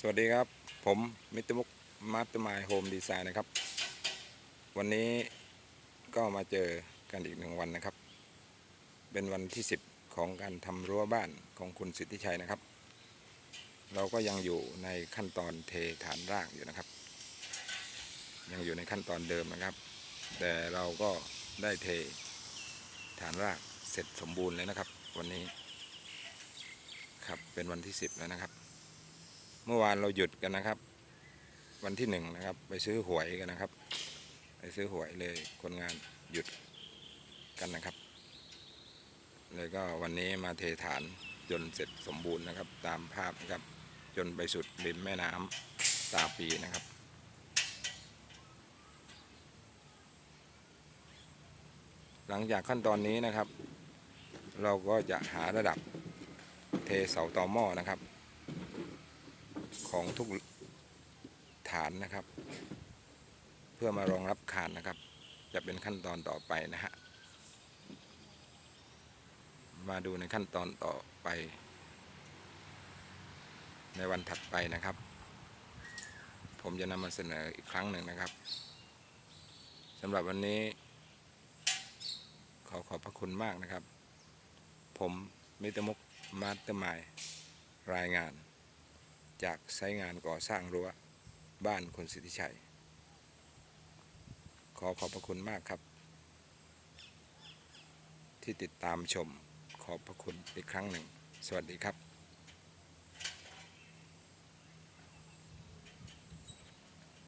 สวัสดีครับ ผมมิตรมุกมาสเตอร์มายโฮมดีไซน์นะครับ วันนี้ก็มาเจอกันอีกหนึ่งวันนะครับ เป็นวันที่ 10 ของการทำรั้วบ้านของคุณสิทธิชัยนะครับ เราก็ยังอยู่ในขั้นตอนเทฐานรากอยู่นะครับ ยังอยู่ในขั้นตอนเดิมนะครับ แต่เราก็ได้เทฐานรากเสร็จสมบูรณ์เลยนะครับ วันนี้ครับเป็นวันที่ 10 แล้วนะครับ เมื่อวานเราหยุดกันนะครับ วันที่หนึ่งนะครับ ไปซื้อหวยกันนะครับ ไปซื้อหวยเลยคนงานหยุดกันนะครับ เลยก็วันนี้มาเทฐานจนเสร็จสมบูรณ์นะครับ ตามภาพนะครับ จนไปสุดริมแม่น้ำตาปีนะครับหลังจากขั้นตอนนี้นะครับ เราก็จะหาระดับเทเสาต่อหม้อนะครับ ของทุกฐานนะครับ เพื่อมารองรับคานนะครับ จะเป็นขั้นตอนต่อไปนะฮะมาดูในขั้นตอนต่อไป ในวันถัดไปนะครับ ผมจะนำมาเสนออีกครั้งหนึ่งนะครับสำหรับวันนี้ ขอขอบพระคุณมากนะครับ ผมมิตรมุกมาสเตอร์มายรายงาน จากไซงานก่อสร้างรั้วบ้านคุณสิทธิชัย ขอขอบพระคุณมากครับ ที่ติดตามชมขอบพระคุณอีกครั้งหนึ่ง สวัสดีครับ